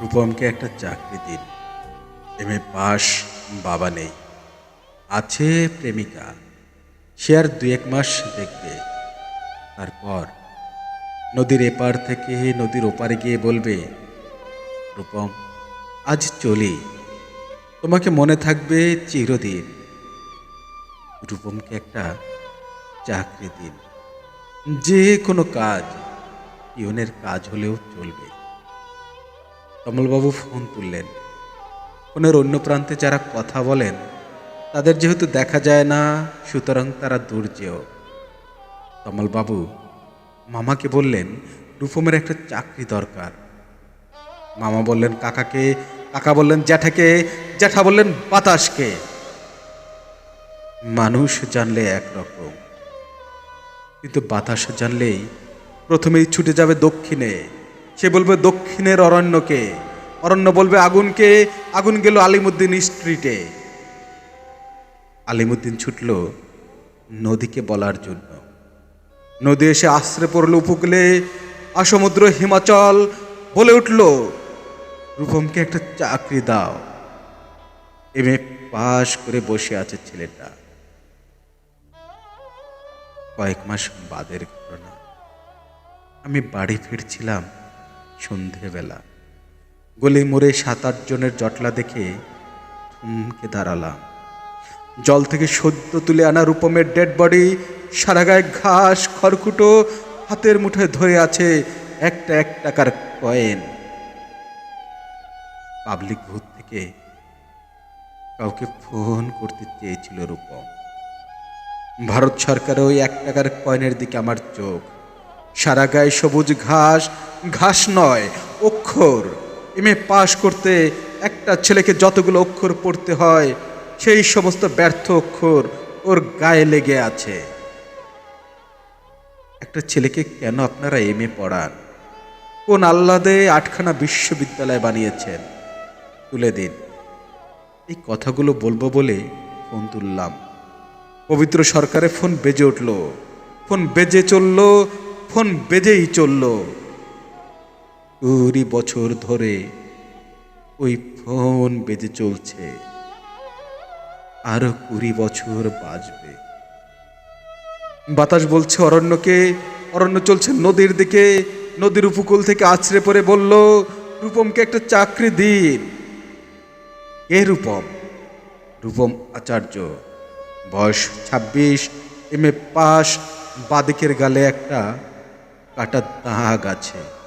রূপমকে একটা চাকরি দিন। এম এ পাস বাবা নেই। আছে প্রেমিকা। সে আর দু এক মাস দেখবে। তারপর নদীর এপার থেকে নদীর ওপারে গিয়ে বলবে, রূপম, আজ চলি। তোমাকে মনে থাকবে চিরদিন। রূপমকে একটা চাকরি দিন। যে কোনো কাজ, পিয়নের কাজ হলেও চলবে। কমলবাবু ফোন তুললেন। ফোনের অন্য প্রান্তে যারা কথা বলেন তাদের যেহেতু দেখা যায় না, সুতরাং তারা দুর্জেয়। কমলবাবু মামাকে বললেন রূপমের একটা চাকরি দরকার। মামা বললেন, কাকাকে, কাকা বললেন, জ্যাঠাকে, জ্যাঠা বললেন, বাতাসকে। মানুষ জানলে একরকম কিন্তু বাতাস জানলেই প্রথমেই ছুটে যাবে দক্ষিণে। সে বলবে, দক্ষিণের অরণ্যকে। অরণ্য বলবে, আগুনকে। আগুন গেল আলিমুদ্দিন স্ট্রিটে। আলিমুদ্দিন ছুটল নদীকে বলার জন্য। নদী এসে আশ্রে পড়ল উপকূলে আসমুদ্র হিমাচল বলে উঠল, রূপমকে একটা চাকরি দাও। এম. এ. পাশ করে বসে আছে ছেলেটা। কয়েক মাস বাদের ঘটনা। আমি বাড়ি ফিরছিলাম সন্ধেবেলা। গলি মোড়ে সাত আট জনের জটলা দেখে থমকে দাঁড়ালাম। জল থেকে সদ্য তুলে আনা রূপমের ডেড বডি সারা গায়ে ঘাস, খড়কুটো হাতের মুঠোয় ধরে আছে একটা এক টাকার কয়েন পাবলিক ভূত থেকে কাউকে ফোন করতে চেয়েছিল রূপম। ভারত সরকারের ওই এক টাকার কয়েনের দিকে আমার চোখ। সারা গায়ে সবুজ ঘাস ঘাস নয়, অক্ষর। এমএ পাশ করতে একটা ছেলেকে যতগুলো অক্ষর পড়তে হয় সেই সমস্ত ব্যর্থ অক্ষর ওর গায়ে লেগে আছে। একটা ছেলেকে কেন আপনারা এমএ পড়ান? কোন আহ্লাদে আটখানা বিশ্ববিদ্যালয় বানিয়েছেন? তুলে দিন। এই কথাগুলো বলব বলে ফোন তুললাম। পবিত্র সরকারে ফোন বেজে উঠল। ফোন বেজে চলল, ফোন বেজেই চলল। কুড়ি বছর ধরে ওই ফোন বেজে চলছে। আরও কুড়ি বছর বাজবে বাতাস বলছে অরণ্যকে, অরণ্য চলছে নদীর দিকে। নদীর উপকূল থেকে আছড়ে পড়ে বলল, রূপমকে একটা চাকরি দিন। কে রূপম? রূপম আচার্য। বয়স ছাব্বিশ, এম এ পাস বাদিকের গালে একটা কাটা দাগ আছে।